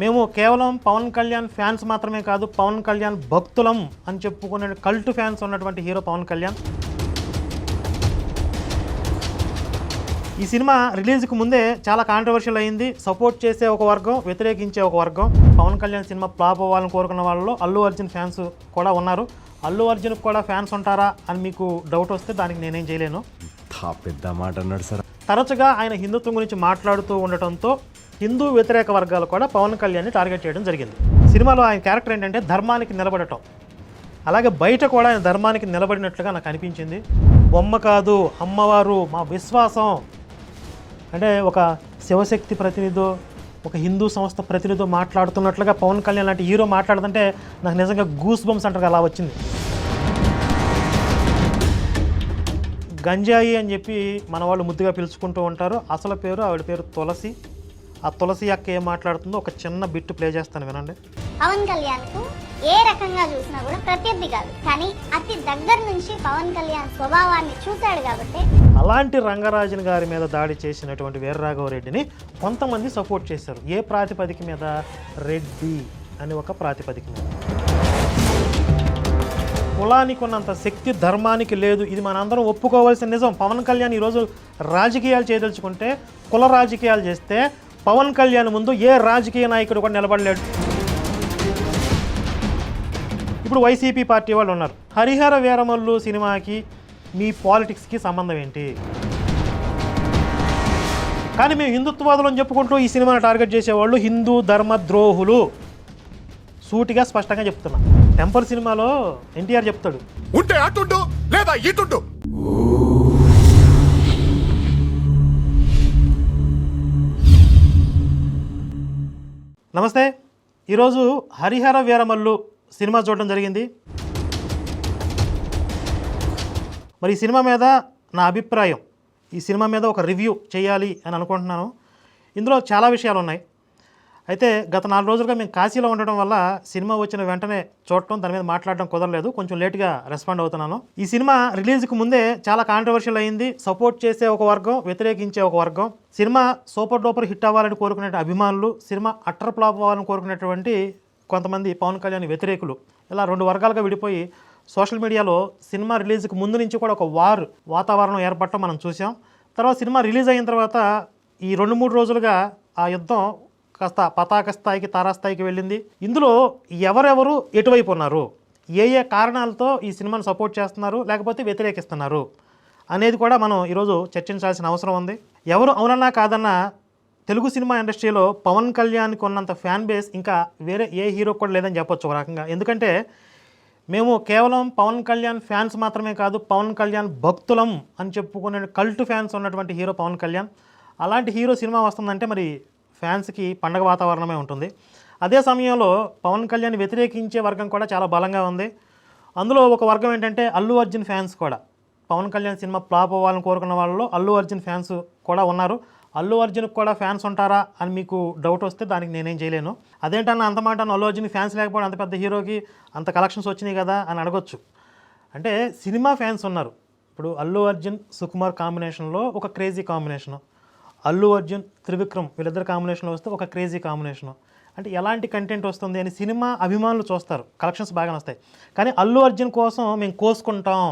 మేము కేవలం పవన్ కళ్యాణ్ ఫ్యాన్స్ మాత్రమే కాదు పవన్ కళ్యాణ్ భక్తులం అని చెప్పుకునే కల్ట్ ఫ్యాన్స్ ఉన్నటువంటి హీరో పవన్ కళ్యాణ్. ఈ సినిమా రిలీజ్కి ముందే చాలా కాంట్రవర్షియల్ అయింది. సపోర్ట్ చేసే ఒక వర్గం వ్యతిరేకించే ఒక వర్గం. పవన్ కళ్యాణ్ సినిమా ఫ్లాప్ అవ్వాలని కోరుకున్న వాళ్ళలో అల్లు అర్జున్ ఫ్యాన్స్ కూడా ఉన్నారు. అల్లు అర్జున్కి కూడా ఫ్యాన్స్ ఉంటారా అని మీకు డౌట్ వస్తే దానికి నేనేం చేయలేను. పెద్ద మాట అన్నాడు సార్. తరచుగా ఆయన హిందుత్వం గురించి మాట్లాడుతూ ఉండటంతో హిందూ వ్యతిరేక వర్గాలు కూడా పవన్ కళ్యాణ్ని టార్గెట్ చేయడం జరిగింది. సినిమాలో ఆయన క్యారెక్టర్ ఏంటంటే ధర్మానికి నిలబడటం. అలాగే బయట కూడా ఆయన ధర్మానికి నిలబడినట్లుగా నాకు అనిపించింది. బొమ్మ కాదు అమ్మవారు మా విశ్వాసం. అంటే ఒక శివశక్తి ప్రతినిధో ఒక హిందూ సంస్థ ప్రతినిధో మాట్లాడుతున్నట్లుగా పవన్ కళ్యాణ్ లాంటి హీరో మాట్లాడుతుంటే నాకు నిజంగా గూస్ బంప్స్ అంటారు అలా వచ్చింది. గంజాయి అని చెప్పి మన వాళ్ళు ముద్దుగా పిలుచుకుంటూ ఉంటారు. అసలు పేరు ఆవిడ పేరు తులసి. ఆ తులసి అక్క ఏం మాట్లాడుతుందో ఒక చిన్న బిట్టు ప్లే చేస్తాను వినండి. పవన్ కళ్యాణ్కు ఏ రకంగా చూసినా కూడా ప్రత్యర్థి కాదు. కానీ అతి దగ్గర నుంచి పవన్ కళ్యాణ్ స్వభావాన్ని చూశాడు కాబట్టి అలాంటి రంగరాజన్ గారి మీద దాడి చేసినటువంటి వీర్రాఘవరెడ్డిని కొంతమంది సపోర్ట్ చేశారు. ఏ ప్రాతిపదిక మీద? రెడ్డి అని ఒక ప్రాతిపదిక మీద. కులానికి ఉన్నంత శక్తి ధర్మానికి లేదు. ఇది మనందరం ఒప్పుకోవాల్సిన నిజం. పవన్ కళ్యాణ్ ఈరోజు రాజకీయాలు చేయదలుచుకుంటే కుల రాజకీయాలు చేస్తే పవన్ కళ్యాణ్ ముందు ఏ రాజకీయ నాయకుడు కూడా నిలబడలేడు. ఇప్పుడు వైసీపీ పార్టీ వాళ్ళు ఉన్నారు. హరిహర వీరమల్లు సినిమాకి మీ పాలిటిక్స్కి సంబంధం ఏంటి? కానీ మేము హిందుత్వవాదులు అని చెప్పుకుంటూ ఈ సినిమాని టార్గెట్ చేసేవాళ్ళు హిందూ ధర్మ ద్రోహులు సూటిగా స్పష్టంగా చెప్తున్నా. టెంపర్ సినిమాలో ఎన్టీఆర్ చెప్తాడు. ఉంటే అటుండు లేదా ఇటుండు? నమస్తే. ఈరోజు హరిహర వీరమల్లు సినిమా చూడడం జరిగింది. మరి ఈ సినిమా మీద నా అభిప్రాయం ఈ సినిమా మీద ఒక రివ్యూ చేయాలి అని అనుకుంటున్నాను. ఇందులో చాలా విషయాలు ఉన్నాయి అయితే గత నాలుగు రోజులుగా మేము కాశీలో ఉండడం వల్ల సినిమా వచ్చిన వెంటనే చూడటం దాని మీద మాట్లాడడం కుదరలేదు. కొంచెం లేట్గా రెస్పాండ్ అవుతున్నాను. ఈ సినిమా రిలీజ్కి ముందే చాలా కాంట్రవర్షియల్ అయింది. సపోర్ట్ చేసే ఒక వర్గం వ్యతిరేకించే ఒక వర్గం. సినిమా సూపర్ డూపర్ హిట్ అవ్వాలని కోరుకునే అభిమానులు సినిమా అట్టర్ ఫ్లాప్ అవ్వాలని కోరుకునేటువంటి కొంతమంది పవన్ కళ్యాణ్ వ్యతిరేకులు. ఇలా రెండు వర్గాలుగా విడిపోయి సోషల్ మీడియాలో సినిమా రిలీజ్కి ముందు నుంచి కూడా ఒక వార్ వాతావరణం ఏర్పడటం మనం చూసాం తర్వాత సినిమా రిలీజ్ అయిన తర్వాత ఈ రెండు మూడు రోజులుగా ఆ యుద్ధం కాస్త పతాక స్థాయికి తారాస్థాయికి వెళ్ళింది. ఇందులో ఎవరెవరు ఎటువైపు ఉన్నారు? ఏ ఏ కారణాలతో ఈ సినిమాను సపోర్ట్ చేస్తున్నారు? లేకపోతే వ్యతిరేకిస్తున్నారు? అనేది కూడా మనం ఈరోజు చర్చించాల్సిన అవసరం ఉంది. ఎవరు అవునన్నా కాదన్నా తెలుగు సినిమా ఇండస్ట్రీలో పవన్ కళ్యాణ్కి ఉన్నంత ఫ్యాన్ బేస్ ఇంకా వేరే ఏ హీరో కూడా లేదని చెప్పొచ్చు ఒక రకంగా. ఎందుకంటే మేము కేవలం పవన్ కళ్యాణ్ ఫ్యాన్స్ మాత్రమే కాదు పవన్ కళ్యాణ్ భక్తులం అని చెప్పుకునే కల్ట్ ఫ్యాన్స్ ఉన్నటువంటి హీరో పవన్ కళ్యాణ్. అలాంటి హీరో సినిమా వస్తుందంటే మరి ఫ్యాన్స్కి పండగ వాతావరణమే ఉంటుంది. అదే సమయంలో పవన్ కళ్యాణ్ వ్యతిరేకించే వర్గం కూడా చాలా బలంగా ఉంది. అందులో ఒక వర్గం ఏంటంటే అల్లు అర్జున్ ఫ్యాన్స్ కూడా. పవన్ కళ్యాణ్ సినిమా ఫ్లాప్ అవ్వాలని కోరుకున్న వాళ్ళలో అల్లు అర్జున్ ఫ్యాన్స్ కూడా ఉన్నారు. అల్లు అర్జున్కి కూడా ఫ్యాన్స్ ఉంటారా అని మీకు డౌట్ వస్తే దానికి నేనేం చేయలేను. అదేంటన్నా అంత మాట అల్లు అర్జున్ ఫ్యాన్స్ లేకపోవడం అంత పెద్ద హీరోకి అంత కలెక్షన్స్ వచ్చినాయి కదా అని అడగొచ్చు. అంటే సినిమా ఫ్యాన్స్ ఉన్నారు. ఇప్పుడు అల్లు అర్జున్ సుకుమార్ కాంబినేషన్లో ఒక క్రేజీ కాంబినేషను. అల్లు అర్జున్ త్రివిక్రమ్ వీళ్ళిద్దరు కాంబినేషన్లో వస్తే ఒక క్రేజీ కాంబినేషను అంటే ఎలాంటి కంటెంట్ వస్తుంది అని సినిమా అభిమానులు చూస్తారు. కలెక్షన్స్ బాగానే వస్తాయి. కానీ అల్లు అర్జున్ కోసం మేము కోసుకుంటాం.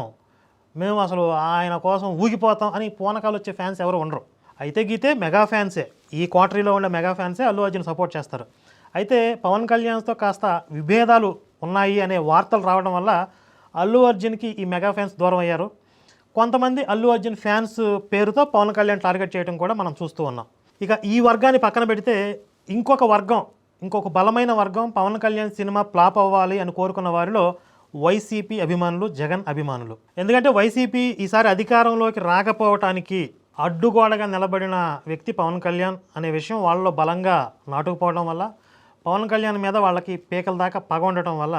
మేము అసలు ఆయన కోసం ఊగిపోతాం అని పూనకాలు వచ్చే ఫ్యాన్స్ ఎవరు ఉండరు. అయితే గీతే మెగా ఫ్యాన్సే ఈ క్వార్టరీలో ఉండే మెగా ఫ్యాన్సే అల్లు అర్జున్ సపోర్ట్ చేస్తారు. అయితే పవన్ కళ్యాణ్తో కాస్త విభేదాలు ఉన్నాయి అనే వార్తలు రావడం వల్ల అల్లు అర్జున్కి ఈ మెగా ఫ్యాన్స్ దూరం అయ్యారు. కొంతమంది అల్లు అర్జున్ ఫ్యాన్స్ పేరుతో పవన్ కళ్యాణ్ టార్గెట్ చేయడం కూడా మనం చూస్తూ ఉన్నాం. ఇక ఈ వర్గాన్ని పక్కన పెడితే ఇంకొక వర్గం ఇంకొక బలమైన వర్గం పవన్ కళ్యాణ్ సినిమా ఫ్లాప్ అవ్వాలి అని కోరుకున్న వారిలో వైసీపీ అభిమానులు జగన్ అభిమానులు. ఎందుకంటే వైసీపీ ఈసారి అధికారంలోకి రాకపోవటానికి అడ్డుగోడగా నిలబడిన వ్యక్తి పవన్ కళ్యాణ్ అనే విషయం వాళ్ళలో బలంగా నాటుకుపోవడం వల్ల పవన్ కళ్యాణ్ మీద వాళ్ళకి పీకల దాకా పగ ఉండటం వల్ల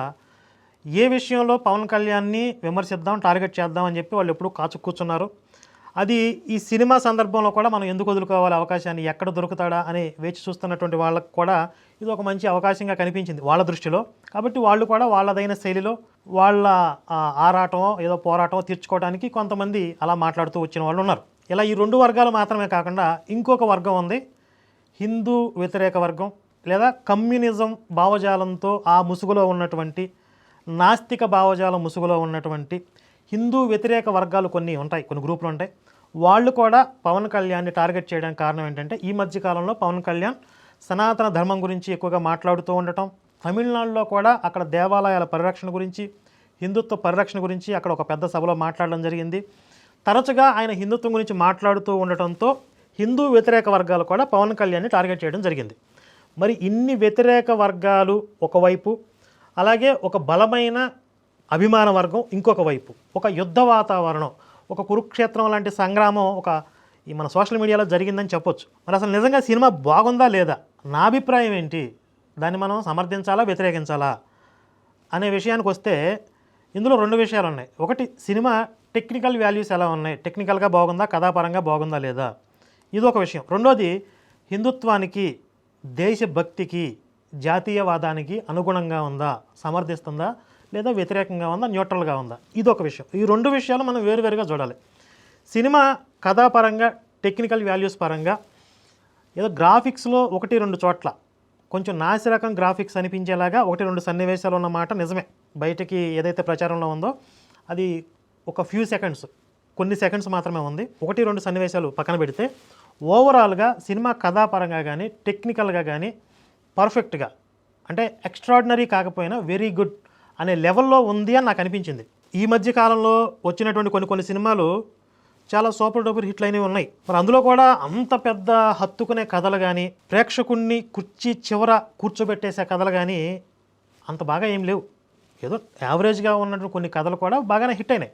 ఏ విషయంలో పవన్ కళ్యాణ్ని విమర్శిద్దాం టార్గెట్ చేద్దాం అని చెప్పి వాళ్ళు ఎప్పుడూ కాచు కూర్చున్నారు. అది ఈ సినిమా సందర్భంలో కూడా మనం ఎందుకు వదులుకోవాలి అవకాశాన్ని ఎక్కడ దొరుకుతాడా అని వేచి చూస్తున్నటువంటి వాళ్ళకు కూడా ఇది ఒక మంచి అవకాశంగా కనిపించింది వాళ్ళ దృష్టిలో. కాబట్టి వాళ్ళు కూడా వాళ్ళదైన శైలిలో వాళ్ళ ఆరాటం ఆరాటమో ఏదో పోరాటమో తీర్చుకోవడానికి కొంతమంది అలా మాట్లాడుతూ వచ్చిన వాళ్ళు ఉన్నారు. ఇలా ఈ రెండు వర్గాలు మాత్రమే కాకుండా ఇంకొక వర్గం ఉంది. హిందూ వ్యతిరేక వర్గం లేదా కమ్యూనిజం భావజాలంతో ఆ ముసుగులో ఉన్నటువంటి నాస్తిక భావజాలం ముసుగులో ఉన్నటువంటి హిందూ వ్యతిరేక వర్గాలు కొన్ని ఉంటాయి కొన్ని గ్రూపులు ఉంటాయి. వాళ్ళు కూడా పవన్ కళ్యాణ్ని టార్గెట్ చేయడానికి కారణం ఏంటంటే ఈ మధ్య కాలంలో పవన్ కళ్యాణ్ సనాతన ధర్మం గురించి ఎక్కువగా మాట్లాడుతూ ఉండటం. తమిళనాడులో కూడా అక్కడ దేవాలయాల పరిరక్షణ గురించి హిందుత్వ పరిరక్షణ గురించి అక్కడ ఒక పెద్ద సభలో మాట్లాడడం జరిగింది. తరచుగా ఆయన హిందుత్వం గురించి మాట్లాడుతూ ఉండటంతో హిందూ వ్యతిరేక వర్గాలు కూడా పవన్ కళ్యాణ్ని టార్గెట్ చేయడం జరిగింది. మరి ఇన్ని వ్యతిరేక వర్గాలు ఒకవైపు అలాగే ఒక బలమైన అభిమాన వర్గం ఇంకొక వైపు. ఒక యుద్ధ వాతావరణం ఒక కురుక్షేత్రం లాంటి సంగ్రామం ఒక ఈ మన సోషల్ మీడియాలో జరిగిందని చెప్పొచ్చు. మరి అసలు నిజంగా సినిమా బాగుందా లేదా? నా అభిప్రాయం ఏంటి? దాన్ని మనం సమర్థించాలా వ్యతిరేకించాలా? అనే విషయానికి వస్తే ఇందులో రెండు విషయాలు ఉన్నాయి. ఒకటి సినిమా టెక్నికల్ వాల్యూస్ ఎలా ఉన్నాయి? టెక్నికల్గా బాగుందా? కథాపరంగా బాగుందా లేదా? ఇది ఒక విషయం. రెండోది హిందుత్వానికి దేశభక్తికి జాతీయవాదానికి అనుగుణంగా ఉందా? సమర్థిస్తుందా? లేదా వ్యతిరేకంగా ఉందా? న్యూట్రల్గా ఉందా? ఇది ఒక విషయం. ఈ రెండు విషయాలు మనం వేరువేరుగా చూడాలి. సినిమా కథాపరంగా టెక్నికల్ వాల్యూస్ పరంగా ఏదో గ్రాఫిక్స్లో ఒకటి రెండు చోట్ల కొంచెం నాసిరకం గ్రాఫిక్స్ అనిపించేలాగా ఒకటి రెండు సన్నివేశాలు ఉన్న మాట నిజమే. బయటకి ఏదైతే ప్రచారంలో ఉందో అది ఒక ఫ్యూ సెకండ్స్ కొన్ని సెకండ్స్ మాత్రమే ఉంది. ఒకటి రెండు సన్నివేశాలు పక్కన పెడితే ఓవరాల్గా సినిమా కథాపరంగా కానీ టెక్నికల్గా కానీ పర్ఫెక్ట్గా. అంటే ఎక్స్ట్రాడినరీ కాకపోయినా వెరీ గుడ్ అనే లెవెల్లో ఉంది అని నాకు అనిపించింది. ఈ మధ్య కాలంలో వచ్చినటువంటి కొన్ని కొన్ని సినిమాలు చాలా సూపర్ డూపర్ హిట్లు అయినవి ఉన్నాయి. మరి అందులో కూడా అంత పెద్ద హత్తుకునే కథలు కానీ ప్రేక్షకుణ్ణి కుర్చీ చివర కూర్చోబెట్టేసే కథలు కానీ అంత బాగా ఏం లేవు. ఏదో యావరేజ్గా ఉన్నటువంటి కొన్ని కథలు కూడా బాగానే హిట్ అయినాయి.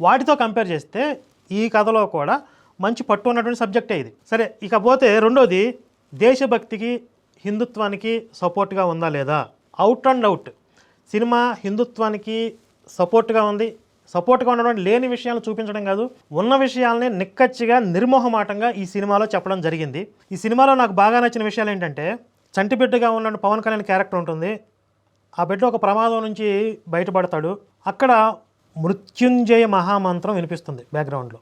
వాటితో కంపేర్ చేస్తే ఈ కథలో కూడా మంచి పట్టు ఉన్నటువంటి సబ్జెక్టే ఇది. సరే ఇకపోతే రెండోది దేశభక్తికి హిందుత్వానికి సపోర్ట్గా ఉందా లేదా? Out and out. సినిమా హిందుత్వానికి సపోర్ట్గా ఉంది. సపోర్ట్గా ఉండడం లేని విషయాలు చూపించడం కాదు. ఉన్న విషయాలని నిక్కచ్చిగా నిర్మోహమాటంగా ఈ సినిమాలో చెప్పడం జరిగింది. ఈ సినిమాలో నాకు బాగా నచ్చిన విషయాలు ఏంటంటే చంటిబిడ్డగా ఉన్న పవన్ కళ్యాణ్ క్యారెక్టర్ ఉంటుంది. ఆ బిడ్డ ఒక ప్రమాదం నుంచి బయటపడతాడు. అక్కడ మృత్యుంజయ మహామంత్రం వినిపిస్తుంది బ్యాక్గ్రౌండ్లో.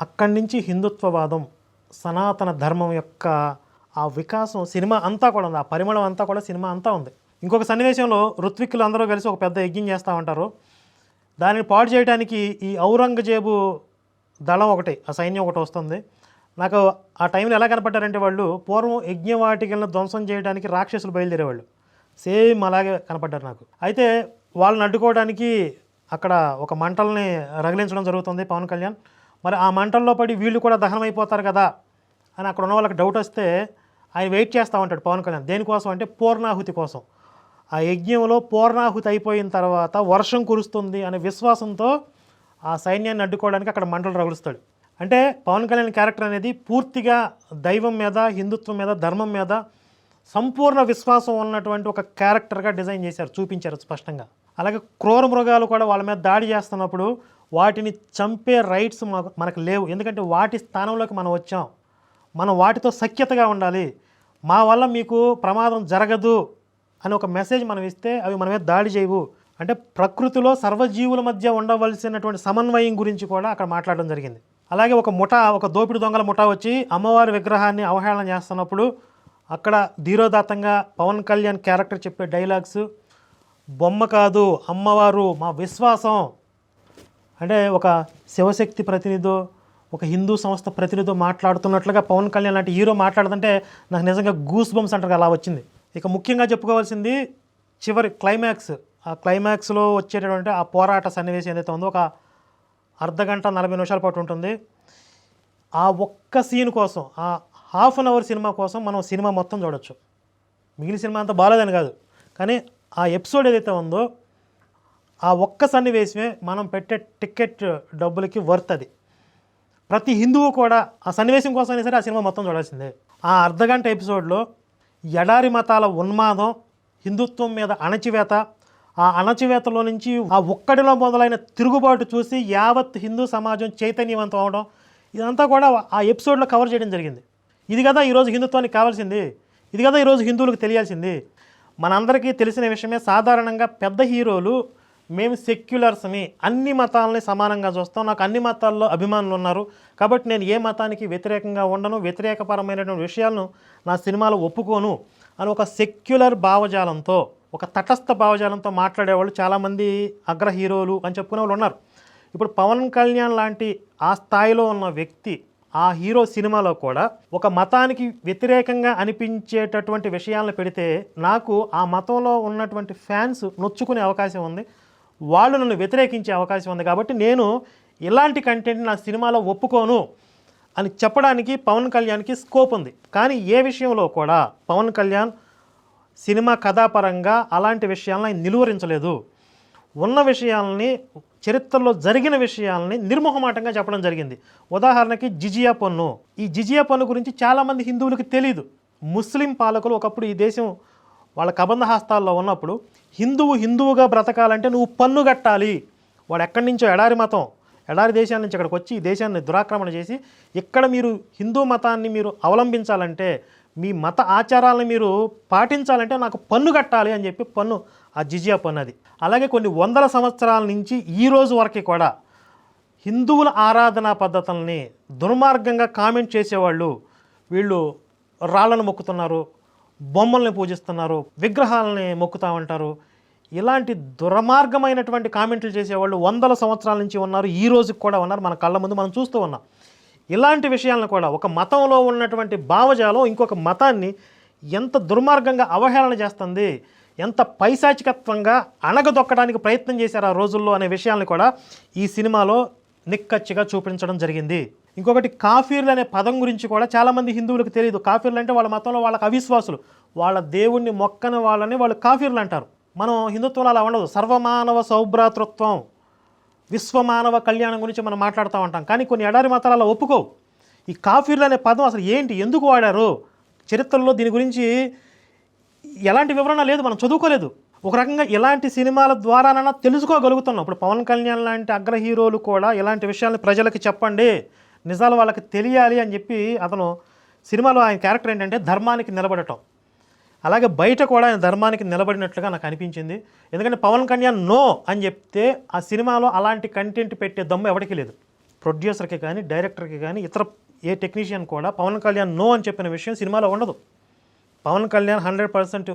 అక్కడి నుంచి హిందుత్వవాదం సనాతన ధర్మం యొక్క ఆ వికాసం సినిమా అంతా కూడా ఉంది. ఆ పరిమళం అంతా కూడా సినిమా అంతా ఉంది. ఇంకొక సన్నివేశంలో ఋత్విక్కులు అందరూ కలిసి ఒక పెద్ద యజ్ఞం చేస్తూ ఉంటారు దానిని పాడు చేయడానికి ఈ ఔరంగజేబు దళం ఒకటి ఆ సైన్యం ఒకటి వస్తుంది. నాకు ఆ టైంలో ఎలా కనపడ్డారంటే వాళ్ళు పూర్వం యజ్ఞవాటికలను ధ్వంసం చేయడానికి రాక్షసులు బయలుదేరేవాళ్ళు. సేమ్ అలాగే కనపడ్డారు నాకు. అయితే వాళ్ళని అడ్డుకోవడానికి అక్కడ ఒక మంటల్ని రగిలించడం జరుగుతుంది పవన్ కళ్యాణ్. మరి ఆ మంటల్లో పడి వీళ్ళు కూడా దహనం అయిపోతారు కదా అని అక్కడ ఉన్న వాళ్ళకి డౌట్ వస్తే ఆయన వెయిట్ చేస్తూ ఉంటాడు పవన్ కళ్యాణ్. దేనికోసం అంటే పూర్ణాహుతి కోసం. ఆ యజ్ఞంలో పూర్ణాహుతి అయిపోయిన తర్వాత వర్షం కురుస్తుంది అనే విశ్వాసంతో ఆ సైన్యాన్ని అడ్డుకోవడానికి అక్కడ మంటలు రగులుస్తాడు. అంటే పవన్ కళ్యాణ్ క్యారెక్టర్ అనేది పూర్తిగా దైవం మీద హిందుత్వం మీద ధర్మం మీద సంపూర్ణ విశ్వాసం ఉన్నటువంటి ఒక క్యారెక్టర్గా డిజైన్ చేశారు చూపించారు స్పష్టంగా. అలాగే క్రూర మృగాలు కూడా వాళ్ళ మీద దాడి చేస్తున్నప్పుడు వాటిని చంపే రైట్స్ మనకు లేవు. ఎందుకంటే వాటి స్థానంలోకి మనం వచ్చాం. మనం వాటితో సఖ్యతగా ఉండాలి. మా వల్ల మీకు ప్రమాదం జరగదు అని ఒక మెసేజ్ మనం ఇస్తే అవి మన మీద దాడి చేయవు. అంటే ప్రకృతిలో సర్వజీవుల మధ్య ఉండవలసినటువంటి సమన్వయం గురించి కూడా అక్కడ మాట్లాడడం జరిగింది. అలాగే ఒక ముఠా ఒక దోపిడి దొంగల ముఠా వచ్చి అమ్మవారి విగ్రహాన్ని అవహేళన చేస్తున్నప్పుడు అక్కడ ధీరోదాత్తంగా పవన్ కళ్యాణ్ క్యారెక్టర్ చెప్పే డైలాగ్స్ బొమ్మ కాదు అమ్మవారు మా విశ్వాసం. అంటే ఒక శివశక్తి ప్రతినిధో ఒక హిందూ సంస్థ ప్రతినిధితో మాట్లాడుతున్నట్లుగా పవన్ కళ్యాణ్ లాంటి హీరో మాట్లాడుతుంటే నాకు నిజంగా గూస్ బంప్స్ అంటారు అలా వచ్చింది. ఇక ముఖ్యంగా చెప్పుకోవాల్సింది చివరి క్లైమాక్స్ ఆ క్లైమాక్స్లో వచ్చేటటువంటి ఆ పోరాట సన్నివేశం ఏదైతే ఉందో ఒక అర్ధ గంట నలభై నిమిషాల పాటు ఉంటుంది. ఆ ఒక్క సీన్ కోసం ఆ హాఫ్ అన్ అవర్ సినిమా కోసం మనం సినిమా మొత్తం చూడొచ్చు. మిగిలిన సినిమా అంతా బాగాలేదని కాదు. కానీ ఆ ఎపిసోడ్ ఏదైతే ఉందో ఆ ఒక్క సన్నివేశమే మనం పెట్టే టికెట్ డబ్బులకి వర్త్ అది. ప్రతి హిందువు కూడా ఆ సన్నివేశం కోసమైనా సరే ఆ సినిమా మొత్తం చూడాల్సిందే. ఆ అర్ధగంట ఎపిసోడ్లో ఎడారి మతాల ఉన్మాదం హిందుత్వం మీద అణచివేత ఆ అణచివేతలో నుంచి ఆ ఒక్కడిలో మొదలైన తిరుగుబాటు చూసి యావత్ హిందూ సమాజం చైతన్యవంతం అవడం ఇదంతా కూడా ఆ ఎపిసోడ్లో కవర్ చేయడం జరిగింది. ఇది కదా ఈరోజు హిందుత్వానికి కావాల్సింది. ఇది కదా ఈరోజు హిందువులకు తెలియాల్సింది. మనందరికీ తెలిసిన విషయమే సాధారణంగా పెద్ద హీరోలు మేము సెక్యులర్స్ని అన్ని మతాలని సమానంగా చూస్తాం. నాకు అన్ని మతాల్లో అభిమానులు ఉన్నారు. కాబట్టి నేను ఏ మతానికి వ్యతిరేకంగా ఉండను వ్యతిరేకపరమైనటువంటి విషయాలను నా సినిమాలో ఒప్పుకోను అని ఒక సెక్యులర్ భావజాలంతో ఒక తటస్థ భావజాలంతో మాట్లాడేవాళ్ళు చాలామంది అగ్ర హీరోలు అని చెప్పుకునే వాళ్ళు ఉన్నారు. ఇప్పుడు పవన్ కళ్యాణ్ లాంటి ఆ స్థాయిలో ఉన్న వ్యక్తి ఆ హీరో సినిమాలో కూడా ఒక మతానికి వ్యతిరేకంగా అనిపించేటటువంటి విషయాలను పెడితే నాకు ఆ మతంలో ఉన్నటువంటి ఫ్యాన్స్ నొచ్చుకునే అవకాశం ఉంది. వాళ్ళు నన్ను వ్యతిరేకించే అవకాశం ఉంది కాబట్టి నేను ఇలాంటి కంటెంట్ నా సినిమాలో ఒప్పుకోను అని చెప్పడానికి పవన్ కళ్యాణ్కి స్కోప్ ఉంది. కానీ ఏ విషయంలో కూడా పవన్ కళ్యాణ్ సినిమా కథాపరంగా అలాంటి విషయాలను ఆయన నిలువరించలేదు. ఉన్న విషయాలని చరిత్రలో జరిగిన విషయాలని నిర్మోహమాటంగా చెప్పడం జరిగింది. ఉదాహరణకి జిజియా పన్ను. ఈ జిజియా పన్ను గురించి చాలామంది హిందువులకు తెలియదు ముస్లిం పాలకులు ఒకప్పుడు ఈ దేశం వాళ్ళ కబంధ హస్తాల్లో ఉన్నప్పుడు హిందువు హిందువుగా బ్రతకాలంటే నువ్వు పన్ను కట్టాలి. వాడు ఎక్కడి నుంచో ఎడారి మతం ఎడారి దేశాల నుంచి ఇక్కడికి వచ్చి ఈ దేశాన్ని దురాక్రమణ చేసి ఇక్కడ మీరు హిందూ మతాన్ని మీరు అవలంబించాలంటే మీ మత ఆచారాలను మీరు పాటించాలంటే నాకు పన్ను కట్టాలి అని చెప్పి పన్ను ఆ జిజియా పన్ను అది. అలాగే కొన్ని వందల సంవత్సరాల నుంచి ఈ రోజు వరకు కూడా హిందువుల ఆరాధనా పద్ధతుల్ని దుర్మార్గంగా కామెంట్ చేసేవాళ్ళు వీళ్ళు రాళ్ళను మొక్కుతున్నారు బొమ్మల్ని పూజిస్తున్నారు విగ్రహాలని మొక్కుతా ఉంటారు ఇలాంటి దుర్మార్గమైనటువంటి కామెంట్లు చేసేవాళ్ళు వందల సంవత్సరాల నుంచి ఉన్నారు ఈ రోజుకి కూడా ఉన్నారు మన కళ్ళ ముందు మనం చూస్తూ ఉన్నాం. ఇలాంటి విషయాలను కూడా ఒక మతంలో ఉన్నటువంటి భావజాలం ఇంకొక మతాన్ని ఎంత దుర్మార్గంగా అవహేళన చేస్తుంది ఎంత పైశాచికత్వంగా అణగదొక్కడానికి ప్రయత్నం చేశారు ఆ రోజుల్లో అనే విషయాలను కూడా ఈ సినిమాలో నిక్కచ్చిగా చూపించడం జరిగింది. ఇంకొకటి కాఫీర్లు అనే పదం గురించి కూడా చాలామంది హిందువులకు తెలియదు కాఫీర్లు అంటే వాళ్ళ మతంలో వాళ్ళకి అవిశ్వాసులు. వాళ్ళ దేవుణ్ణి మొక్కని వాళ్ళని వాళ్ళు కాఫీర్లు అంటారు. మనం హిందుత్వంలో అలా ఉండదు. సర్వమానవ సౌభ్రాతృత్వం విశ్వమానవ కళ్యాణం గురించి మనం మాట్లాడుతూ ఉంటాం. కానీ కొన్ని ఎడారి మతాలు అలా ఒప్పుకోవు. ఈ కాఫీర్లు అనే పదం అసలు ఏంటి? ఎందుకు వాడారు? చరిత్రలో దీని గురించి ఎలాంటి వివరణ లేదు. మనం చదువుకోలేదు. ఒక రకంగా ఇలాంటి సినిమాల ద్వారానైనా తెలుసుకోగలుగుతున్నాం. ఇప్పుడు పవన్ కళ్యాణ్ లాంటి అగ్ర హీరోలు కూడా ఇలాంటి విషయాలను ప్రజలకి చెప్పండి. నిజాలు వాళ్ళకి తెలియాలి అని చెప్పి అతను సినిమాలో ఆయన క్యారెక్టర్ ఏంటంటే ధర్మానికి నిలబడటం. అలాగే బయట కూడా ఆయన ధర్మానికి నిలబడినట్లుగా నాకు అనిపించింది. ఎందుకంటే పవన్ కళ్యాణ్ నో అని చెప్తే ఆ సినిమాలో అలాంటి కంటెంట్ పెట్టే దమ్ము ఎవరికి లేదు. ప్రొడ్యూసర్కి కానీ డైరెక్టర్కి కానీ ఇతర ఏ టెక్నీషియన్ కూడా పవన్ కళ్యాణ్ నో అని చెప్పిన విషయం సినిమాలో ఉండదు. పవన్ కళ్యాణ్ హండ్రెడ్ పర్సెంట్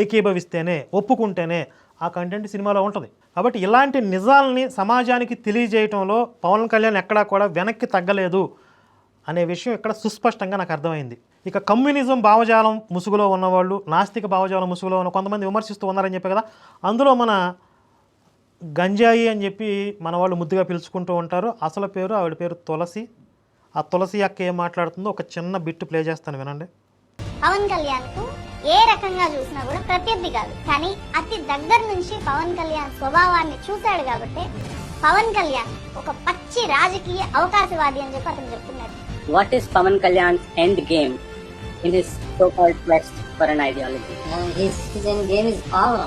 ఏకీభవిస్తేనే ఒప్పుకుంటేనే ఆ కంటెంట్ సినిమాలో ఉంటుంది. కాబట్టి ఇలాంటి నిజాలని సమాజానికి తెలియజేయటంలో పవన్ కళ్యాణ్ ఎక్కడా కూడా వెనక్కి తగ్గలేదు అనే విషయం ఇక్కడ సుస్పష్టంగా నాకు అర్థమైంది. ఇక కమ్యూనిజం భావజాలం ముసుగులో ఉన్నవాళ్ళు నాస్తిక భావజాలం ముసుగులో ఉన్న కొంతమంది విమర్శిస్తూ ఉన్నారని చెప్పి కదా అందులో మన గంజాయి అని చెప్పి మన వాళ్ళు ముద్దుగా పిలుచుకుంటూ ఉంటారు. అసలు పేరు ఆవిడ పేరు తులసి. ఆ తులసి అక్క ఏం మాట్లాడుతుందో ఒక చిన్న బిట్టు ప్లే చేస్తాను వినండి. పవన్ కళ్యాణ్ ఏ రకంగా చూసినా కూడా ప్రత్యర్థి కాదు కానీ అతి దగ్గర నుంచి పవన్ కళ్యాణ్ స్వభావాన్ని చూశాడు కాబట్టి పవన్ కళ్యాణ్ ఒక పచ్చి రాజకీయ అవకాశవాది అని చెప్పి అతను చెప్తున్నాడు Pavan Kalyan's end game in his so-called quest for an ideology? And his, his end game is power.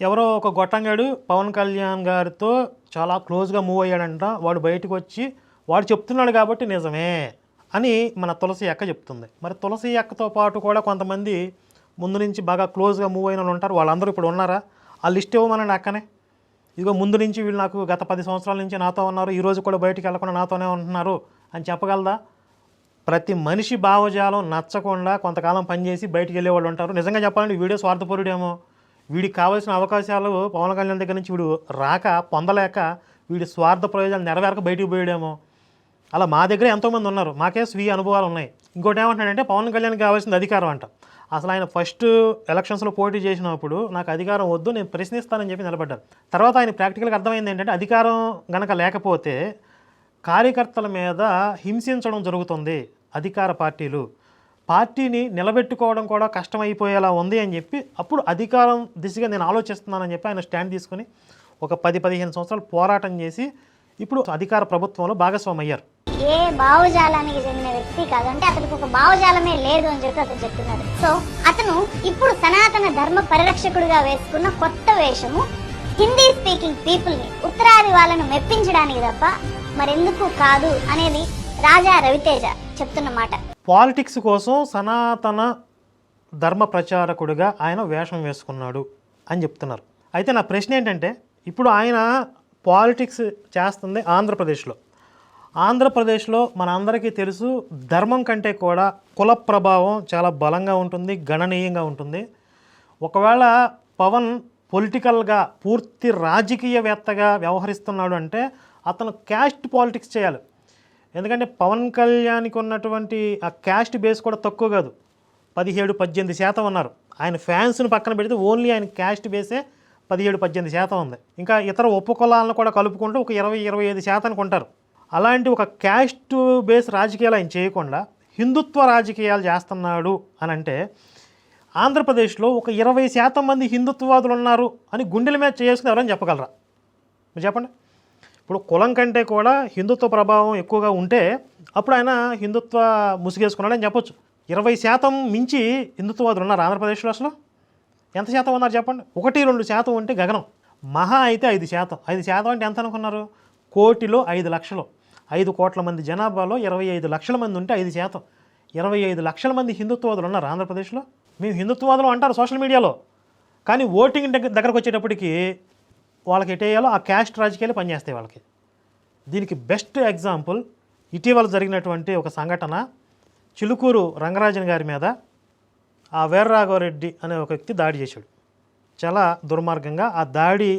ఎవరో ఒక గొట్టంగాడు పవన్ కళ్యాణ్ గారితో చాలా క్లోజ్గా మూవ్ అయ్యాడంట వాడు బయటకు వచ్చి వాడు చెప్తున్నాడు కాబట్టి నిజమే అని మన తులసి అక్క చెప్తుంది మరి తులసి అక్కతో పాటు కూడా కొంతమంది ముందు నుంచి బాగా క్లోజ్గా మూవ్ అయిన వాళ్ళు ఉంటారు వాళ్ళందరూ ఇప్పుడు ఉన్నారా? ఆ లిస్ట్ ఇవ్వమనండి అక్కనే. ఇదిగో ముందు నుంచి వీళ్ళు నాకు గత పది సంవత్సరాల నుంచి నాతో ఉన్నారు ఈరోజు కూడా బయటికి వెళ్ళకుండా నాతోనే ఉంటున్నారు అని చెప్పగలదా? ప్రతి మనిషి భావజాలం నచ్చకుండా కొంతకాలం పనిచేసి బయటికి వెళ్ళే వాళ్ళు ఉంటారు. నిజంగా చెప్పాలంటే వీడియో స్వార్థపరుడేమో వీడికి కావాల్సిన అవకాశాలు పవన్ కళ్యాణ్ దగ్గర నుంచి వీడు రాక పొందలేక వీడి స్వార్థ ప్రయోజనాలు నెరవేరక బయటికి పోయాడేమో. అలా మా దగ్గర ఎంతోమంది ఉన్నారు. మాకే స్వీయ అనుభవాలు ఉన్నాయి. ఇంకోటి ఏమంటున్నాడంటే పవన్ కళ్యాణ్కి కావాల్సింది అధికారం అంట. అసలు ఆయన ఫస్ట్ ఎలక్షన్స్లో పోటీ చేసినప్పుడు నాకు అధికారం వద్దు నేను ప్రశ్నిస్తానని చెప్పి నిలబడ్డారు. తర్వాత ఆయన ప్రాక్టికల్గా అర్థమైంది ఏంటంటే అధికారం గనక లేకపోతే కార్యకర్తల మీద హింసించడం జరుగుతుంది అధికార పార్టీలు. పార్టీని నిలబెట్టుకోవడం కూడా కష్టమైపోయేలా ఉంది అని చెప్పి అప్పుడు అధికారం దిశగా నేను ఆలోచిస్తున్నానని చెప్పి ఆయన స్టాండ్ తీసుకుని ఒక పది పదిహేను సంవత్సరాలు పోరాటం చేసి ఇప్పుడు అధికార ప్రభుత్వంలో భాగస్వామి అయ్యారు ఏ భావజాలానికి చెందిన వ్యక్తి కాదు అంటే అతనికి ఒక భావజాలమే లేదు అని చెప్పి అతను చెప్తున్నాడు. సో అతను ఇప్పుడు సనాతన ధర్మ పరిరక్షకుడిగా వేసుకున్న కొత్త వేషము హిందీ స్పీకింగ్ పీపుల్ని ఉత్తరాది వాళ్ళను మెప్పించడానికి తప్ప మరెందుకు కాదు అనేది రాజా రవితేజ చెప్తున్న మాట. పాలిటిక్స్ కోసం సనాతన ధర్మ ప్రచారకుడిగా ఆయన వేషం వేసుకున్నాడు అని చెప్తున్నారు. అయితే నా ప్రశ్న ఏంటంటే ఇప్పుడు ఆయన పాలిటిక్స్ చేస్తుంది ఆంధ్రప్రదేశ్లో. ఆంధ్రప్రదేశ్లో మన అందరికీ తెలుసు ధర్మం కంటే కూడా కుల ప్రభావం చాలా బలంగా ఉంటుంది గణనీయంగా ఉంటుంది. ఒకవేళ పవన్ పొలిటికల్గా పూర్తి రాజకీయవేత్తగా వ్యవహరిస్తున్నాడు అంటే అతను క్యాస్ట్ పాలిటిక్స్ చేయాలి. ఎందుకంటే పవన్ కళ్యాణ్కి ఉన్నటువంటి ఆ క్యాస్ట్ బేస్ కూడా తక్కువ కాదు. పదిహేడు పద్దెనిమిది శాతం ఉన్నారు ఆయన ఫ్యాన్స్ని పక్కన పెడితే ఓన్లీ ఆయన క్యాస్ట్ బేసే పదిహేడు పద్దెనిమిది శాతం ఉంది. ఇంకా ఇతర ఉప కులాలను కూడా కలుపుకుంటూ ఒక ఇరవై ఇరవై ఐదు శాతానికి ఉంటారు అలాంటి ఒక క్యాస్ట్ బేస్ రాజకీయాలు ఆయన చేయకుండా హిందుత్వ రాజకీయాలు చేస్తున్నాడు అని అంటే ఆంధ్రప్రదేశ్లో ఒక ఇరవై శాతం మంది హిందుత్వవాదులు ఉన్నారు అని గుండెల మీద చేసుకుని ఎవరైనా చెప్పగలరా? మీరు చెప్పండి. ఇప్పుడు కులం కంటే కూడా హిందుత్వ ప్రభావం ఎక్కువగా ఉంటే అప్పుడు ఆయన హిందుత్వ ముసుగేసుకున్నాడని చెప్పొచ్చు. ఇరవై శాతం మించి హిందుత్వవాదులు ఉన్నారు ఆంధ్రప్రదేశ్లో అసలు. ఎంత శాతం ఉన్నారు చెప్పండి? ఒకటి రెండు శాతం ఉంటే గగనం. మహా అయితే ఐదు శాతం. ఐదు శాతం అంటే ఎంత అనుకున్నారు? కోటిలో ఐదు లక్షలు. ఐదు కోట్ల మంది జనాభాలో ఇరవై ఐదు లక్షల మంది ఉంటే ఐదు శాతం. ఇరవై ఐదు లక్షల మంది హిందుత్వవాదులు ఉన్నారు ఆంధ్రప్రదేశ్లో. మేము హిందుత్వవాదులు అంటారు సోషల్ మీడియాలో. కానీ ఓటింగ్ దగ్గర దగ్గరకు వచ్చేటప్పటికి వాళ్ళకి ఎటేయాలో ఆ క్యాస్ట్ రాజకీయాలు పనిచేస్తాయి వాళ్ళకి. దీనికి బెస్ట్ ఎగ్జాంపుల్ ఇటీవల జరిగినటువంటి ఒక సంఘటన చిలుకూరు రంగరాజన్ గారి మీద. ఆ వీర్రాఘవరెడ్డి అనే ఒక వ్యక్తి దాడి చేశాడు. చాలా దుర్మార్గంగా ఆ దాడి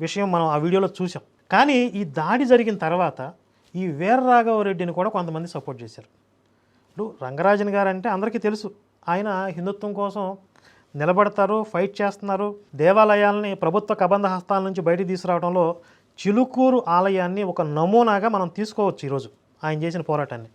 విషయం మనం ఆ వీడియోలో చూసాం కానీ ఈ దాడి జరిగిన తర్వాత ఈ వీర్రాఘవరెడ్డిని కూడా కొంతమంది సపోర్ట్ చేశారు. ఇప్పుడు రంగరాజన్ గారు అంటే అందరికీ తెలుసు. ఆయన హిందుత్వం కోసం నిలబడతారు ఫైట్ చేస్తున్నారు. దేవాలయాల్ని ప్రభుత్వ కబంధ హస్తాల నుంచి బయటికి తీసుకురావడంలో చిలుకూరు ఆలయాన్ని ఒక నమూనాగా మనం తీసుకోవచ్చు ఈరోజు ఆయన చేసిన పోరాటాన్ని.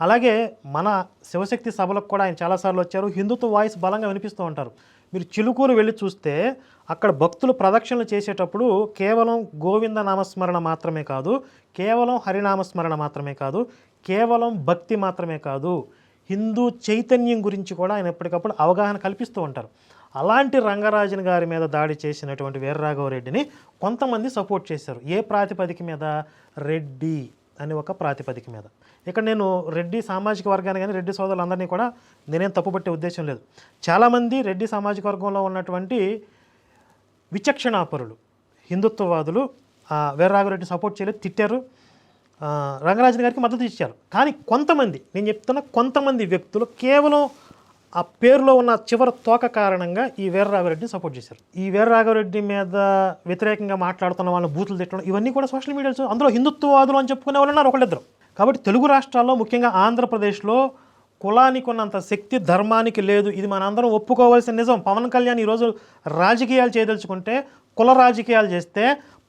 అలాగే మన శివశక్తి సభలకు కూడా ఆయన చాలాసార్లు వచ్చారు. హిందుత్వ వాయిస్ బలంగా వినిపిస్తూ ఉంటారు. మీరు చిలుకూరు వెళ్ళి చూస్తే అక్కడ భక్తులు ప్రదక్షిణలు చేసేటప్పుడు కేవలం గోవింద నామస్మరణ మాత్రమే కాదు కేవలం హరినామస్మరణ మాత్రమే కాదు కేవలం భక్తి మాత్రమే కాదు హిందూ చైతన్యం గురించి కూడా ఆయన ఎప్పటికప్పుడు అవగాహన కల్పిస్తూ ఉంటారు. అలాంటి రంగరాజన్ గారి మీద దాడి చేసినటువంటి వీర్రాఘవరెడ్డిని కొంతమంది సపోర్ట్ చేశారు. ఏ ప్రాతిపదిక మీద? రెడ్డి. అని ఒక ప్రాతిపదిక మీద. ఇక్కడ నేను రెడ్డి సామాజిక వర్గాన్ని కానీ రెడ్డి సోదరులందరినీ కూడా నేనేం తప్పుపట్టే ఉద్దేశం లేదు. చాలామంది రెడ్డి సామాజిక వర్గంలో ఉన్నటువంటి విచక్షణాపరులు హిందుత్వవాదులు ఆ, సపోర్ట్ చేయలేదు తిట్టారు. రంగరాజన్ గారికి మద్దతు ఇచ్చారు. కానీ కొంతమంది నేను చెప్తున్న కొంతమంది వ్యక్తులు కేవలం ఆ పేరులో ఉన్న చివరి తోక కారణంగా ఈ వీరరాఘవరెడ్డిని సపోర్ట్ చేశారు. ఈ వీర్రాఘవరెడ్డి మీద వ్యతిరేకంగా మాట్లాడుతున్న వాళ్ళని బూతులు తిట్టడం ఇవన్నీ కూడా సోషల్ మీడియాలో అందులో హిందుత్వవాదులు అని చెప్పుకునే వాళ్ళు ఉన్నారు ఒకళ్ళిద్దరు. కాబట్టి తెలుగు రాష్ట్రాల్లో ముఖ్యంగా ఆంధ్రప్రదేశ్లో కులానికి ఉన్నంత శక్తి ధర్మానికి లేదు. ఇది మనందరం ఒప్పుకోవాల్సిన నిజం. పవన్ కళ్యాణ్ ఈరోజు రాజకీయాలు చేయదలుచుకుంటే కుల రాజకీయాలు చేస్తే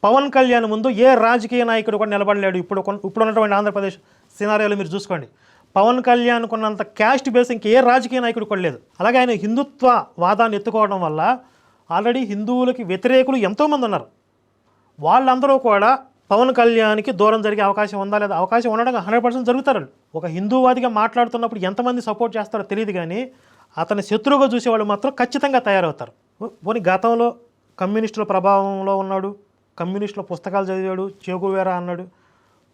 పవన్ కళ్యాణ్ ముందు ఏ రాజకీయ నాయకుడు కూడా నిలబడలేడు. ఇప్పుడు ఇప్పుడు ఉన్నటువంటి ఆంధ్రప్రదేశ్ సినారియోలో మీరు చూసుకోండి. పవన్ కళ్యాణ్ కొన్నంత క్యాస్ట్ బేస్ ఇంకే రాజకీయ నాయకుడు కూడా లేదు. అలాగే ఆయన హిందుత్వ వాదాన్ని ఎత్తుకోవడం వల్ల ఆల్రెడీ హిందువులకి వ్యతిరేకులు ఎంతోమంది ఉన్నారు. వాళ్ళందరూ కూడా పవన్ కళ్యాణ్కి దూరం జరిగే అవకాశం ఉందా లేదా? అవకాశం ఉండడం హండ్రెడ్ పర్సెంట్ జరుగుతారు. ఒక హిందూవాదిగా మాట్లాడుతున్నప్పుడు ఎంతమంది సపోర్ట్ చేస్తారో తెలియదు కానీ అతని శత్రువుగా చూసేవాళ్ళు మాత్రం ఖచ్చితంగా తయారవుతారు. పోనీ గతంలో కమ్యూనిస్టుల ప్రభావంలో ఉన్నాడు కమ్యూనిస్టుల పుస్తకాలు చదివాడు చేగువేరా అన్నాడు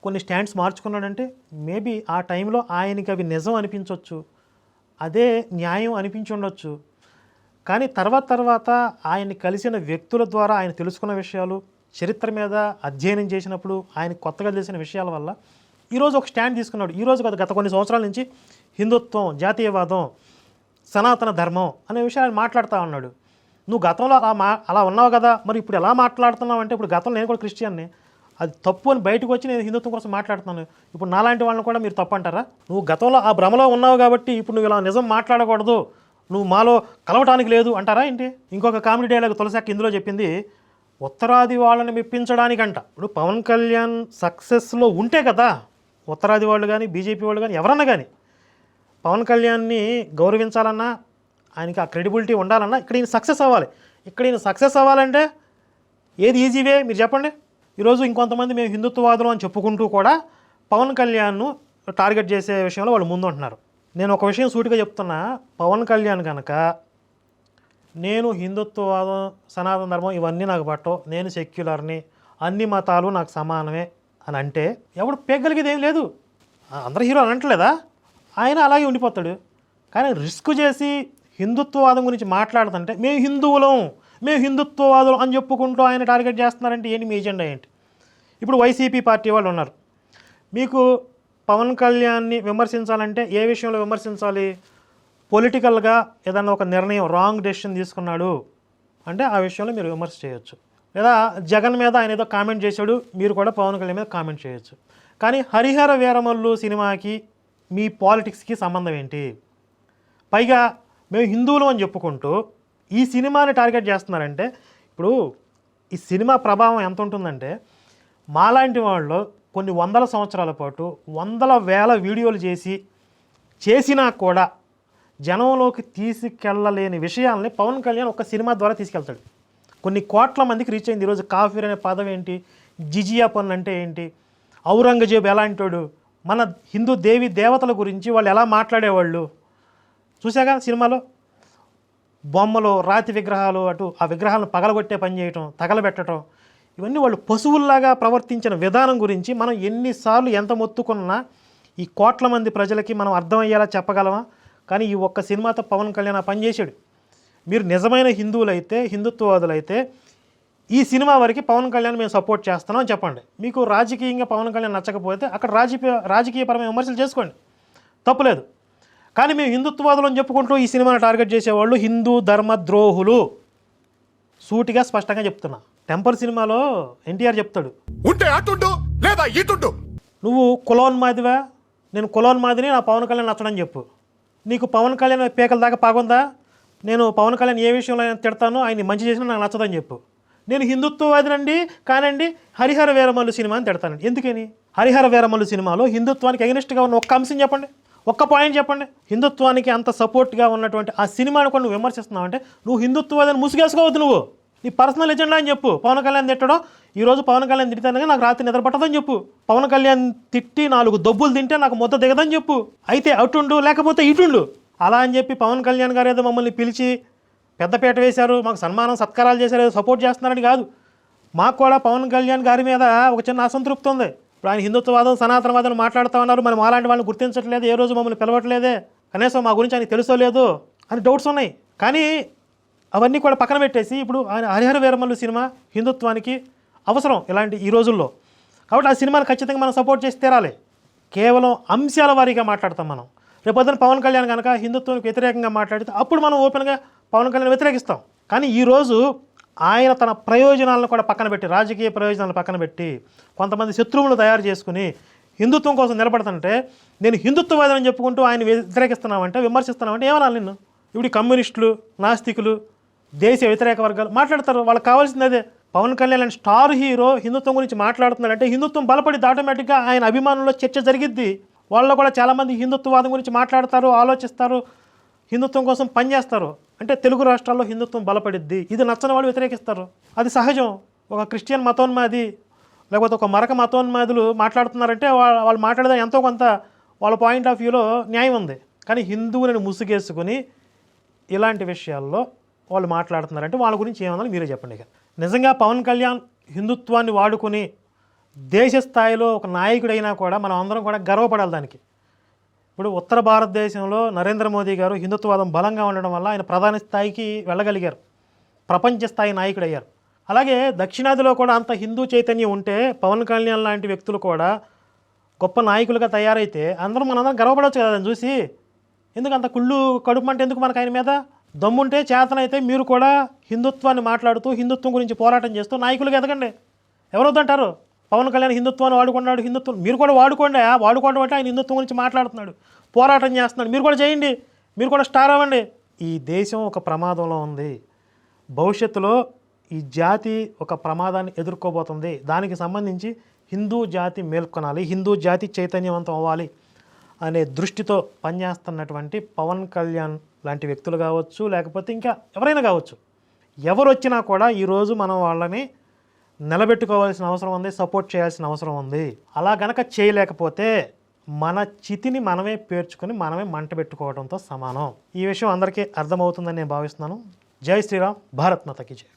కొన్ని స్టాండ్స్ మార్చుకున్నాడంటే మేబీ ఆ టైంలో ఆయనకి అవి నిజం అనిపించవచ్చు అదే న్యాయం అనిపించి ఉండొచ్చు. కానీ తర్వాత తర్వాత ఆయన్ని కలిసిన వ్యక్తుల ద్వారా ఆయన తెలుసుకున్న విషయాలు చరిత్ర మీద అధ్యయనం చేసినప్పుడు ఆయన కొత్తగా తెలిసిన విషయాల వల్ల ఈరోజు ఒక స్టాండ్ తీసుకున్నాడు. ఈరోజు గత గత కొన్ని సంవత్సరాల నుంచి హిందుత్వం జాతీయవాదం సనాతన ధర్మం అనే విషయాన్ని మాట్లాడుతూ ఉన్నాడు. నువ్వు గతంలో అలా మా అలా ఉన్నావు కదా మరి ఇప్పుడు ఎలా మాట్లాడుతున్నావు అంటే ఇప్పుడు గతంలో నేను కూడా క్రిస్టియన్ని. అది తప్పు అని బయటకు వచ్చి నేను హిందుత్వం కోసం మాట్లాడుతున్నాను. ఇప్పుడు నాలాంటి వాళ్ళని కూడా మీరు తప్పు అంటారా నువ్వు గతంలో ఆ భ్రమలో ఉన్నావు కాబట్టి ఇప్పుడు నువ్వు ఇలా నిజం మాట్లాడకూడదు. నువ్వు మాలో కలవటానికి లేదు అంటారా ఏంటి? ఇంకొక కామెడీ డైలాగ్ తులసాక్ ఇందులో చెప్పింది ఉత్తరాది వాళ్ళని మెప్పించడానికంట. ఇప్పుడు పవన్ కళ్యాణ్ సక్సెస్లో ఉంటే కదా ఉత్తరాది వాళ్ళు కానీ బీజేపీ వాళ్ళు కానీ ఎవరన్నా కానీ పవన్ కళ్యాణ్ని గౌరవించాలన్నా ఆయనకి ఆ క్రెడిబిలిటీ ఉండాలన్నా ఇక్కడ ఈయన సక్సెస్ అవ్వాలి. ఇక్కడ ఈయన సక్సెస్ అవ్వాలంటే ఏది ఈజీవే మీరు చెప్పండి. ఈరోజు ఇంకొంతమంది మేము హిందుత్వవాదులు అని చెప్పుకుంటూ కూడా పవన్ కళ్యాణ్ను టార్గెట్ చేసే విషయంలో వాళ్ళు ముందు ఉంటున్నారు నేను ఒక విషయం సూటిగా చెప్తున్నా పవన్ కళ్యాణ్ కనుక నేను హిందుత్వవాదం సనాతన ధర్మం ఇవన్నీ నాకు పట్టవు నేను సెక్యులర్ని అన్ని మతాలు నాకు సమానమే అని అంటే ఎవడు పెగ్గలిగేది ఏం లేదు. ఆ, అందరు హీరో అని అంటలేదా? ఆయన అలాగే ఉండిపోతాడు. కానీ రిస్క్ చేసి హిందుత్వవాదం గురించి మాట్లాడుతుంటే మేము హిందువులం మేము హిందుత్వవాదులు అని చెప్పుకుంటూ ఆయన టార్గెట్ చేస్తున్నారంటే ఏంటి? మీ ఎజెండా ఏంటి? ఇప్పుడు వైసీపీ పార్టీ వాళ్ళు ఉన్నారు. మీకు పవన్ కళ్యాణ్ని విమర్శించాలంటే ఏ విషయంలో విమర్శించాలి? పొలిటికల్గా ఏదన్నా ఒక నిర్ణయం రాంగ్ డెసిషన్ తీసుకున్నాడు అంటే ఆ విషయంలో మీరు విమర్శ చేయొచ్చు. లేదా జగన్ మీద ఆయన ఏదో కామెంట్ చేశాడు మీరు కూడా పవన్ కళ్యాణ్ మీద కామెంట్ చేయొచ్చు. కానీ హరిహర వీరమల్లు సినిమాకి మీ పాలిటిక్స్కి సంబంధం ఏంటి? పైగా మేము హిందువులు అని చెప్పుకుంటూ ఈ సినిమాని టార్గెట్ చేస్తున్నారంటే ఇప్పుడు ఈ సినిమా ప్రభావం ఎంత ఉంటుందంటే మాలాంటి వాళ్ళు కొన్ని వందల సంవత్సరాల పాటు వందల వేల వీడియోలు చేసి చేసినా కూడా జనంలోకి తీసుకెళ్ళలేని విషయాల్ని పవన్ కళ్యాణ్ ఒక సినిమా ద్వారా తీసుకెళ్తాడు. కొన్ని కోట్ల మందికి రీచ్ అయింది. ఈరోజు కాఫీర్ అనే పదం ఏంటి? జిజియా పన్ను అంటే ఏంటి? ఔరంగజేబు ఎలాంటోడు? మన హిందూ దేవి దేవతల గురించి వాళ్ళు ఎలా మాట్లాడేవాళ్ళు? చూసాగా సినిమాలో? బొమ్మలు రాతి విగ్రహాలు అటు ఆ విగ్రహాలను పగలగొట్టే పని చేయటం తగలబెట్టడం ఇవన్నీ వాళ్ళు పశువుల్లాగా ప్రవర్తించిన విధానం గురించి మనం ఎన్నిసార్లు ఎంత మొత్తుకున్నా ఈ కోట్ల మంది ప్రజలకి మనం అర్థమయ్యేలా చెప్పగలమా? కానీ ఈ ఒక్క సినిమాతో పవన్ కళ్యాణ్ ఆ పని చేశాడు. మీరు నిజమైన హిందువులైతే హిందుత్వవాదులైతే ఈ సినిమా వరకు పవన్ కళ్యాణ్ మేము సపోర్ట్ చేస్తున్నాం చెప్పండి. మీకు రాజకీయంగా పవన్ కళ్యాణ్ నచ్చకపోతే అక్కడ రాజకీయ రాజకీయపరమైన విమర్శలు చేసుకోండి. తప్పులేదు కానీ మేము హిందుత్వవాదులు అని చెప్పుకుంటూ ఈ సినిమాను టార్గెట్ చేసేవాళ్ళు హిందూ ధర్మ ద్రోహులు సూటిగా స్పష్టంగా చెప్తున్నా. టెంపర్ సినిమాలో ఎన్టీఆర్ చెప్తాడు. ఉంటే అటుండు లేదా ఇటుండు. నువ్వు కులోన్మాదివా? నేను కులోన్మాదిని నా పవన్ కళ్యాణ్ నచ్చడం చెప్పు. నీకు పవన్ కళ్యాణ్ పేకల దాకా పాగుందా? నేను పవన్ కళ్యాణ్ ఏ విషయంలో అయినా తిడతానో ఆయన మంచి చేసినా నాకు నచ్చదని చెప్పు. నేను హిందుత్వవాదినండి కానండి హరిహర వీరమల్లు సినిమా అని తిడతానండి. ఎందుకని? హరిహర వీరమల్లు సినిమాలో హిందుత్వానికి అగనిస్ట్గా ఉన్న ఒక్క అంశం చెప్పండి. ఒక్క పాయింట్ చెప్పండి. హిందుత్వానికి అంత సపోర్ట్గా ఉన్నటువంటి ఆ సినిమాను కొన్ని నువ్వు విమర్శిస్తున్నావు అంటే నువ్వు హిందుత్వాదని ముసుగేసుకోవద్దు నువ్వు. నీ పర్సనల్ ఎజెండా అని చెప్పు. పవన్ కళ్యాణ్ తిట్టడం ఈరోజు పవన్ కళ్యాణ్ తిడతానని నాకు రాత్రి నిద్ర పట్టదని చెప్పు. పవన్ కళ్యాణ్ తిట్టి నాలుగు దబ్బులు తింటే నాకు ముద్ద దిగదని చెప్పు. అయితే అటుండు లేకపోతే ఇటుండు. అలా అని చెప్పి పవన్ కళ్యాణ్ గారు ఏదో మమ్మల్ని పిలిచి పెద్దపేట వేశారు మాకు సన్మానం సత్కారాలు చేశారు ఏదో సపోర్ట్ చేస్తున్నారని కాదు. మాకు కూడా పవన్ కళ్యాణ్ గారి మీద ఒక చిన్న అసంతృప్తి ఉంది. ఇప్పుడు ఆయన హిందుత్వవాదం సనాతనవాదం మాట్లాడుతూ ఉన్నారు. మనం అలాంటి వాళ్ళని గుర్తించట్లేదు. ఏ రోజు మమ్మల్ని పిలవట్లేదే. కనీసం మా గురించి ఆయన తెలుసో లేదు అని డౌట్స్ ఉన్నాయి. కానీ అవన్నీ కూడా పక్కన పెట్టేసి ఇప్పుడు ఆయన హరిహర వీరమల్లు సినిమా హిందుత్వానికి అవసరం ఇలాంటి ఈ రోజుల్లో. కాబట్టి ఆ సినిమాని ఖచ్చితంగా మనం సపోర్ట్ చేసి తీరాలి. కేవలం అంశాల వారీగా మాట్లాడతాం మనం. రేపొద్దున పవన్ కళ్యాణ్ కనుక హిందుత్వానికి వ్యతిరేకంగా మాట్లాడితే అప్పుడు మనం ఓపెన్గా పవన్ కళ్యాణ్ వ్యతిరేకిస్తాం. కానీ ఈరోజు ఆయన తన ప్రయోజనాలను కూడా పక్కన పెట్టి రాజకీయ ప్రయోజనాలను పక్కన పెట్టి కొంతమంది శత్రువులు తయారు చేసుకుని హిందుత్వం కోసం నిలబడుతుంటే నేను హిందుత్వవాదని చెప్పుకుంటూ ఆయన వ్యతిరేకిస్తున్నామంటే విమర్శిస్తున్నామంటే ఏమనాలి నిన్ను? ఇప్పుడు కమ్యూనిస్టులు నాస్తికులు దేశ వ్యతిరేక వర్గాలు మాట్లాడతారు వాళ్ళకి కావాల్సింది అదే. పవన్ కళ్యాణ్ లాంటి స్టార్ హీరో హిందుత్వం గురించి మాట్లాడుతున్నాడంటే హిందుత్వం బలపడి ఆటోమేటిక్గా ఆయన అభిమానుల్లో చర్చ జరిగిద్ది. వాళ్ళలో కూడా చాలామంది హిందుత్వవాదం గురించి మాట్లాడతారు ఆలోచిస్తారు హిందుత్వం కోసం పనిచేస్తారు. అంటే తెలుగు రాష్ట్రాల్లో హిందుత్వం బలపడిద్ది. ఇది నచ్చని వాళ్ళు వ్యతిరేకిస్తారు. అది సహజం. ఒక క్రిస్టియన్ మతోన్మాది లేకపోతే ఒక మరక మతోన్మాదులు మాట్లాడుతున్నారంటే వాళ్ళు మాట్లాడేదా ఎంతో కొంత వాళ్ళ పాయింట్ ఆఫ్ వ్యూలో న్యాయం ఉంది. కానీ హిందువులను ముసుగేసుకుని ఇలాంటి విషయాల్లో వాళ్ళు మాట్లాడుతున్నారంటే వాళ్ళ గురించి ఏమన్నా మీరే చెప్పండి ఇక. నిజంగా పవన్ కళ్యాణ్ హిందుత్వాన్ని వాడుకొని దేశ స్థాయిలో ఒక నాయకుడైనా కూడా మనం అందరం కూడా గర్వపడాలి దానికి. ఇప్పుడు ఉత్తర భారతదేశంలో నరేంద్ర మోదీ గారు హిందుత్వవాదం బలంగా ఉండడం వల్ల ఆయన ప్రధాన స్థాయికి వెళ్ళగలిగారు. ప్రపంచ స్థాయి నాయకుడు అయ్యారు అలాగే దక్షిణాదిలో కూడా అంత హిందూ చైతన్యం ఉంటే పవన్ కళ్యాణ్ లాంటి వ్యక్తులు కూడా గొప్ప నాయకులుగా తయారైతే అందరం మనందరం గర్వపడవచ్చు కదా దాన్ని చూసి. ఎందుకు అంత కుళ్ళు కడుపు అంటే ఎందుకు మనకు ఆయన మీద? దమ్ముంటే చేతనైతే మీరు కూడా హిందుత్వాన్ని మాట్లాడుతూ హిందుత్వం గురించి పోరాటం చేస్తూ నాయకులుగా ఎదగండి. ఎవరొద్దంటారు? పవన్ కళ్యాణ్ హిందుత్వాన్ని వాడుకున్నాడు హిందుత్వం మీరు కూడా వాడుకోండి ఆ వాడుకోవడం అంటే ఆయన హిందుత్వం గురించి మాట్లాడుతున్నాడు పోరాటం చేస్తున్నాడు మీరు కూడా చేయండి మీరు కూడా స్టార్ అవ్వండి. ఈ దేశం ఒక ప్రమాదంలో ఉంది. భవిష్యత్తులో ఈ జాతి ఒక ప్రమాదాన్ని ఎదుర్కోబోతుంది. దానికి సంబంధించి హిందూ జాతి మేల్కొనాలి హిందూ జాతి చైతన్యవంతం అవ్వాలి అనే దృష్టితో పనిచేస్తున్నటువంటి పవన్ కళ్యాణ్ లాంటి వ్యక్తులు కావచ్చు లేకపోతే ఇంకా ఎవరైనా కావచ్చు ఎవరు వచ్చినా కూడా ఈరోజు మనం వాళ్ళని నిలబెట్టుకోవాల్సిన అవసరం ఉంది సపోర్ట్ చేయాల్సిన అవసరం ఉంది. అలా గనక చేయలేకపోతే మన చితిని మనమే పేర్చుకొని మనమే మంట పెట్టుకోవడంతో సమానం. ఈ విషయం అందరికీ అర్థమవుతుందని నేను భావిస్తున్నాను. జై శ్రీరామ్ భారత్ మాతకి జై.